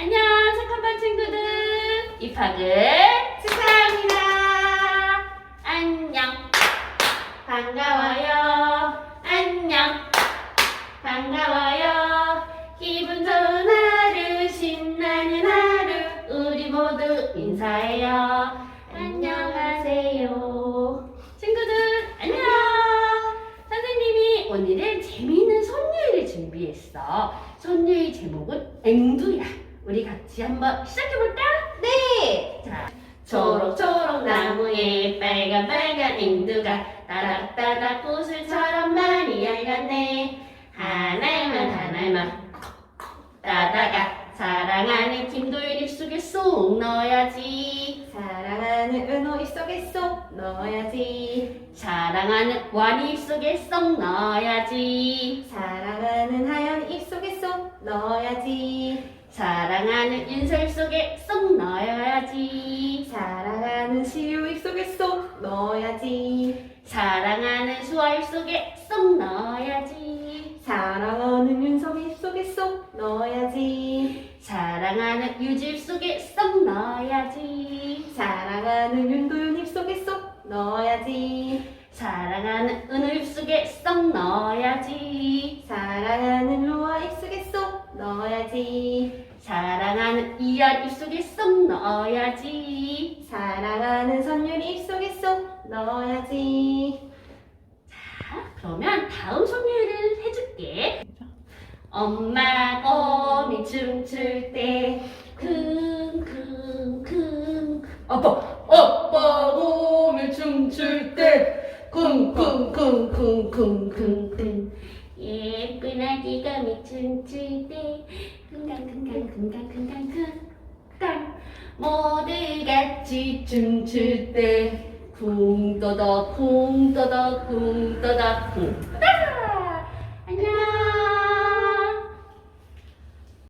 안녕, 착한 반 친구들. 입학을 축하합니다. 안녕. 반가워요. 안녕. 반가워요. 기분 좋은 하루, 신나는 하루, 우리 모두 인사해요. 안녕하세요. 친구들, 안녕. 선생님이 오늘은 재미있는 손유를 준비했어. 손유의 제목은. 우리 같이 한번 시작해볼까? 네. 자, 초록초록 나무에 빨간 빨간 앵두가 따닥따닥 구슬처럼 많이 열렸네. 하나만 하나만 따다가 사랑하는 김도윤 입속에 쏙 넣어야지. 사랑하는 은호 입속에 쏙 넣어야지. 사랑하는 완이 입속에 쏙 넣어야지. 사랑하는 하연 입속에 쏙 넣어야지. 사랑하는 윤설 속에 쏙 넣어야지. 사랑하는 시우 입속에 쏙 넣어야지. 사랑하는 수아 입속에 쏙 넣어야지. 사랑하는 윤석 입속에 쏙 넣어야지. 사랑하는 유지 입속에 쏙 넣어야지. 사랑하는 윤도윤 입속에 쏙 넣어야지. 사랑하는 은우 입속에 쏙 넣어야지. 사랑하는 루아 입속에 쏙 넣어야지. 사랑하는 이한 입속에 쏙 넣어야지. 사랑하는 선율이 입속에 쏙 넣어야지. 자, 그러면 다음 성유를 해줄게. 엄마 곰이 춤출 때 킁킁킁 아빠, 아빠 곰이 춤출 때 쿵쿵쿵쿵쿵쿵. 쿵쿵 예쁜 아기가 미 춤출 때 쿵강쿵강쿵강쿵강쿵강 모두 같이 춤출 때 쿵떠덕 쿵떠덕 쿵떠덕 쿵떠덕